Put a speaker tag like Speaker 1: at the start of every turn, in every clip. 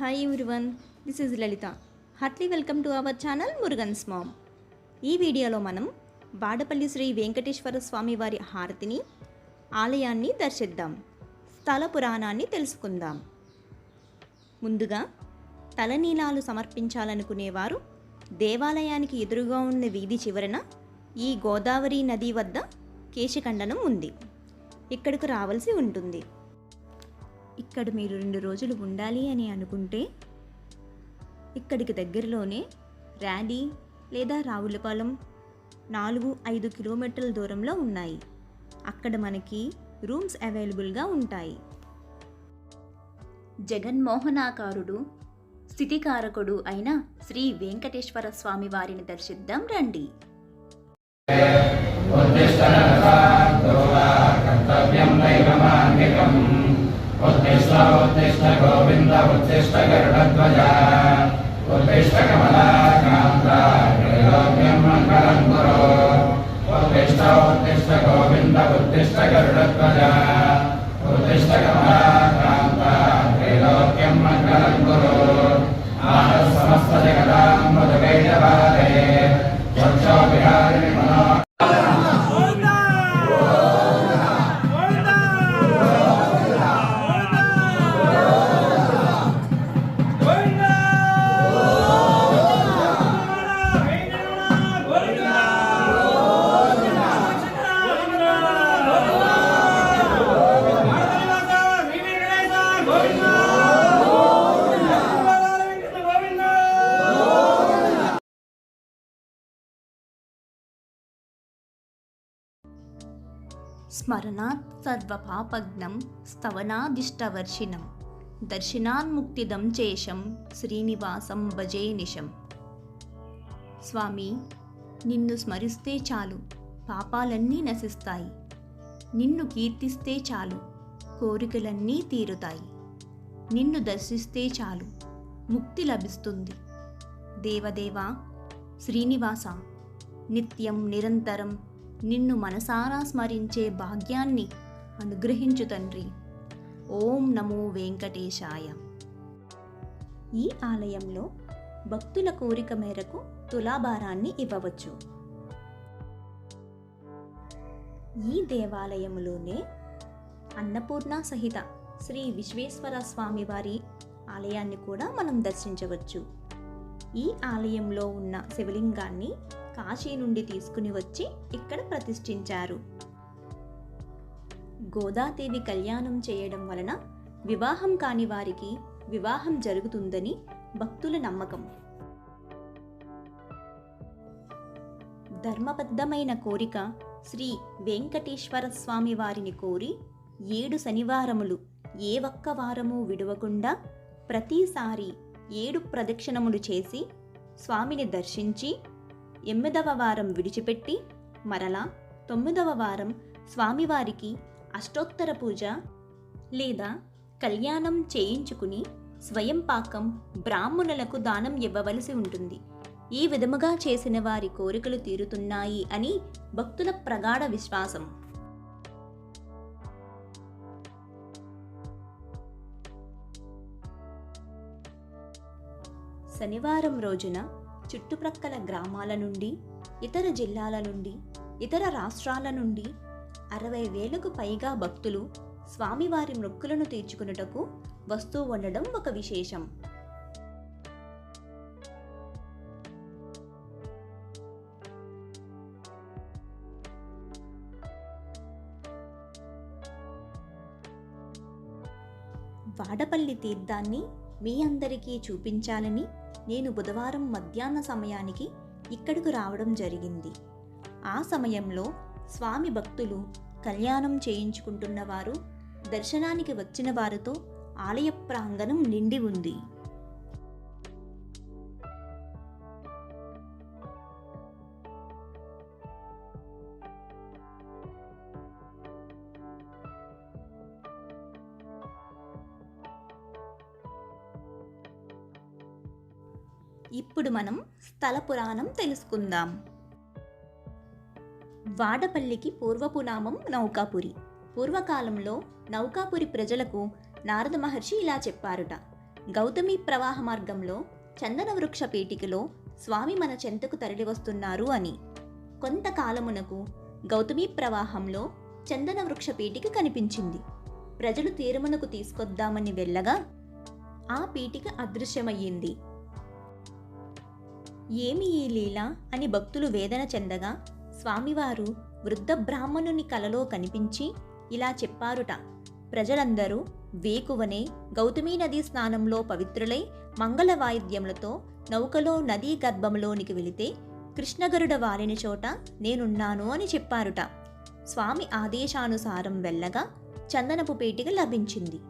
Speaker 1: Hi everyone this is Lalitha heartly welcome to our channel Murugan's mom ఈ వీడియోలో మనం బాడపల్లి శ్రీ వెంకటేశ్వర స్వామి వారి హారతిని ఆలయాన్ని దర్శిద్దాం. స్థల పురాణాన్ని తెలుసుకుందాం. ముందుగా తలనీలాలు సమర్పించాలనుకునేవారు దేవాలయానికి ఎదురుగా ఉన్న వీధి చివరన ఈ గోదావరి నది వద్ద కేశఖండనం ఉంది. ఇక్కడకు రావాల్సి ఉంటుంది. ఇక్కడ మీరు రెండు రోజులు ఉండాలి అని అనుకుంటే ఇక్కడికి దగ్గరలోనే ర్యాలీ లేదా రావులపాలెం నాలుగు ఐదు కిలోమీటర్ల దూరంలో ఉన్నాయి. అక్కడ మనకి రూమ్స్ అవైలబుల్గా ఉంటాయి. జగన్మోహనాకారుడు స్థితికారకుడు అయిన శ్రీ వెంకటేశ్వర స్వామి వారిని దర్శిద్దాం రండి.
Speaker 2: उत्तिष्ठ उत्तिष्ठ गोविन्द उत्तिष्ठ गरुडध्वज उत्तिष्ठ कमलाकान्ता
Speaker 1: స్మరణాత్ సర్వపాపగ్నం స్తవనాదిష్టవర్షిణం దర్శనాన్ముక్తిదం చేశం శ్రీనివాసం భజే నిషం స్వామి నిన్ను స్మరిస్తే చాలు పాపాలన్నీ నశిస్తాయి నిన్ను కీర్తిస్తే చాలు కోరికలన్నీ తీరుతాయి నిన్ను దర్శిస్తే చాలు ముక్తి లభిస్తుంది దేవదేవా శ్రీనివాస నిత్యం నిరంతరం నిన్ను మనసారా స్మరించే భాగ్యాన్ని అనుగ్రహించు తండ్రి. ఓం నమో వెంకటేశాయ. ఈ ఆలయంలో భక్తుల కోరిక మేరకు తులాభారాన్ని ఇవ్వవచ్చు. ఈ దేవాలయములోనే అన్నపూర్ణ సహిత శ్రీ విశ్వేశ్వర స్వామి వారి ఆలయాన్ని కూడా మనం దర్శించవచ్చు. ఈ ఆలయంలో ఉన్న శివలింగాన్ని కాశీ నుండి తీసుకుని వచ్చి ఇక్కడ ప్రతిష్ఠించారు. గోదాదేవి కళ్యాణం చేయడం వలన వివాహం కాని వారికి వివాహం జరుగుతుందని భక్తుల నమ్మకం. ధర్మబద్ధమైన కోరిక శ్రీ వెంకటేశ్వర స్వామి వారిని కోరి ఏడు శనివారములు ఏ ఒక్క వారము విడవకుండా ప్రతిసారి ఏడు ప్రదక్షిణములు చేసి స్వామిని దర్శించి ఎనిమిదవ వారం విడిచిపెట్టి మరలా తొమ్మిదవ వారం స్వామివారికి అష్టోత్తర పూజ లేదా కళ్యాణం చేయించుకుని స్వయం పాకం బ్రాహ్మణులకు దానం ఇవ్వవలసి ఉంటుంది. ఈ విధముగా చేసిన వారి కోరికలు తీరుతున్నాయి అని భక్తుల ప్రగాఢ విశ్వాసం. శనివారం రోజున చుట్టుప్రక్కల గ్రామాల నుండి ఇతర జిల్లాల నుండి ఇతర రాష్ట్రాల నుండి అరవై వేలకు పైగా భక్తులు స్వామివారి మొక్కులను తీర్చుకున్నటకు వస్తూ ఉండడం ఒక విశేషం. వాడపల్లి తీర్థాన్ని మీ అందరికీ చూపించాలని నేను బుధవారం మధ్యాహ్న సమయానికి ఇక్కడకు రావడం జరిగింది. ఆ సమయంలో స్వామి భక్తులు కళ్యాణం చేయించుకుంటున్నవారు దర్శనానికి వచ్చిన వారితో ఆలయ ప్రాంగణం నిండి ఉంది. ఇప్పుడు మనం స్థల పురాణం తెలుసుకుందాం. వాడపల్లికి పూర్వపు నామం నౌకాపురి. పూర్వకాలంలో నౌకాపురి ప్రజలకు నారద మహర్షి ఇలా చెప్పారుట గౌతమి ప్రవాహ మార్గంలో చందన వృక్ష పీటికలో స్వామి మన చెంతకు తరలివస్తున్నారు అని. కొంతకాలమునకు గౌతమి ప్రవాహంలో చందన వృక్ష పీటిక కనిపించింది. ప్రజలు తీరమునకు తీసుకొద్దామని వెళ్ళగా ఆ పీటిక అదృశ్యమయ్యింది. ఏమి ఈ లీల అని భక్తులు వేదన చెందగా స్వామివారు వృద్ధ బ్రాహ్మణుని కలలో కనిపించి ఇలా చెప్పారుట. ప్రజలందరూ వేకువనే గౌతమీ నదీ స్నానంలో పవిత్రులై మంగళ వాయిద్యములతో నౌకలో నదీ గర్భంలోనికి వెళితే కృష్ణగరుడ వారిని చోట నేనున్నాను అని చెప్పారుట. స్వామి ఆదేశానుసారం వెళ్ళగా చందనపు పేటిక లభించింది.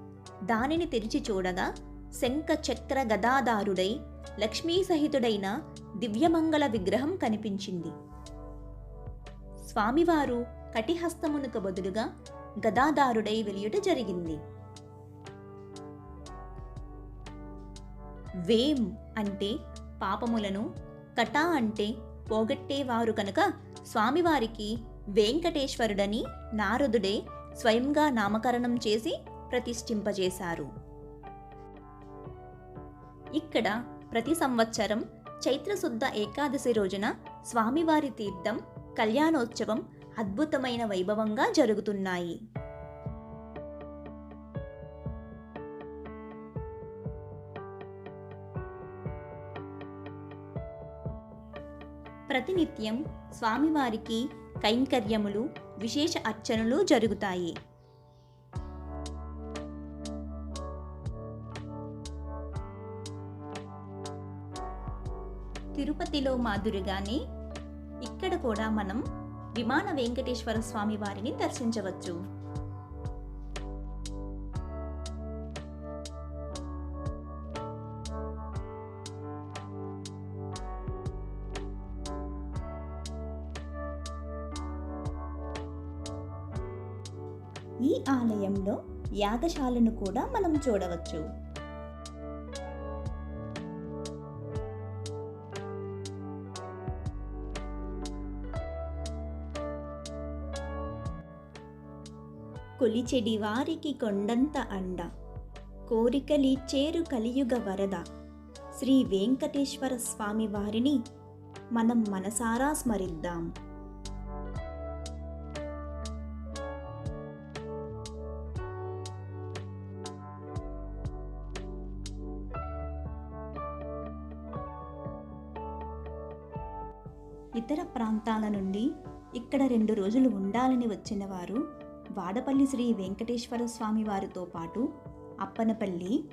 Speaker 1: దానిని తెరిచి చూడగా శంఖ చక్ర గదాదారుడై లక్ష్మీ సహితుడైన దివ్యమంగళ విగ్రహం కనిపించింది. స్వామివారు కటిహస్తమునకు బదులుగా గదాదారుడై వెలియుట జరిగింది. వేం అంటే పాపములను కటా అంటే పోగొట్టేవారు కనుక స్వామివారికి వెంకటేశ్వరుడని నారదుడే స్వయంగా నామకరణం చేసి ప్రతిష్ఠింపజేశారు. ఇక్కడ ప్రతి సంవత్సరం చైత్రశుద్ధ ఏకాదశి రోజున స్వామివారి తీర్థం కళ్యాణోత్సవం అద్భుతమైన వైభవంగా జరుగుతున్నాయి. ప్రతినిత్యం స్వామివారికి కైంకర్యములు విశేష అర్చనలు జరుగుతాయి. తిరుపతిలో మాదిరిగానే ఇక్కడ కూడా మనం విమాన వెంకటేశ్వర స్వామి వారిని దర్శించవచ్చు. ఈ ఆలయంలో యాగశాలను కూడా మనం చూడవచ్చు. కొలిచెడి వారికి కొండంత అండ. కోరికలిచ్చేరు కలియుగ వరద. శ్రీ వెంకటేశ్వర స్వామి వారిని మనం మనసారా స్మరిద్దాం. ఇతర ప్రాంతాల నుండి ఇక్కడ రెండు రోజులు ఉండాలని వచ్చిన వారు వాడపల్లి శ్రీ వెంకటేశ్వర స్వామి వారితో పాటు అప్పనపల్లి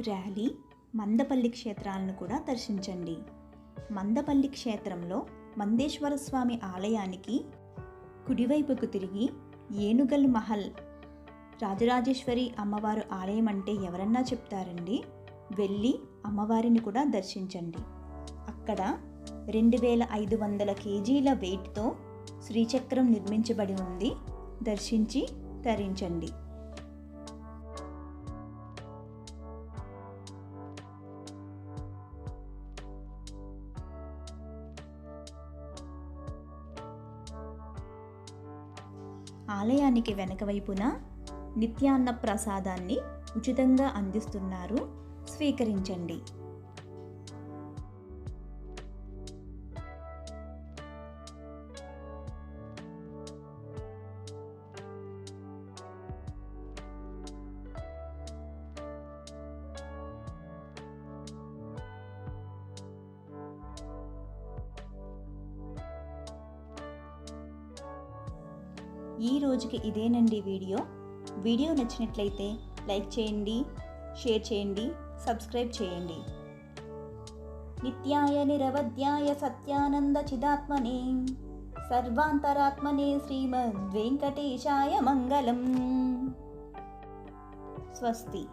Speaker 1: ర్యాలీ మందపల్లి క్షేత్రాలను కూడా దర్శించండి. మందపల్లి క్షేత్రంలో మందేశ్వర స్వామి ఆలయానికి కుడివైపుకు తిరిగి ఏనుగల్ మహల్ రాజరాజేశ్వరి అమ్మవారు ఆలయం అంటే ఎవరన్నా చెప్తారండి? వెళ్ళి అమ్మవారిని కూడా దర్శించండి. అక్కడ రెండు వేల ఐదు వందల కేజీల వెయిట్తో శ్రీచక్రం నిర్మించబడి ఉంది. దర్శించి తరించండి. ఆలయానికి వెనక వైపున నిత్యాన్న ప్రసాదాన్ని ఉచితంగా అందిస్తున్నారు. స్వీకరించండి. ఈ రోజుకి ఇదేనండి వీడియో. వీడియో నచ్చినట్లయితే లైక్ చేయండి షేర్ చేయండి సబ్స్క్రైబ్ చేయండి. నిత్యాయ నిరవధ్యాయ సత్యానంద చిదాత్మనే సర్వాంతరాత్మనే శ్రీమద్ వెంకటేశాయ మంగళం. స్వస్తి.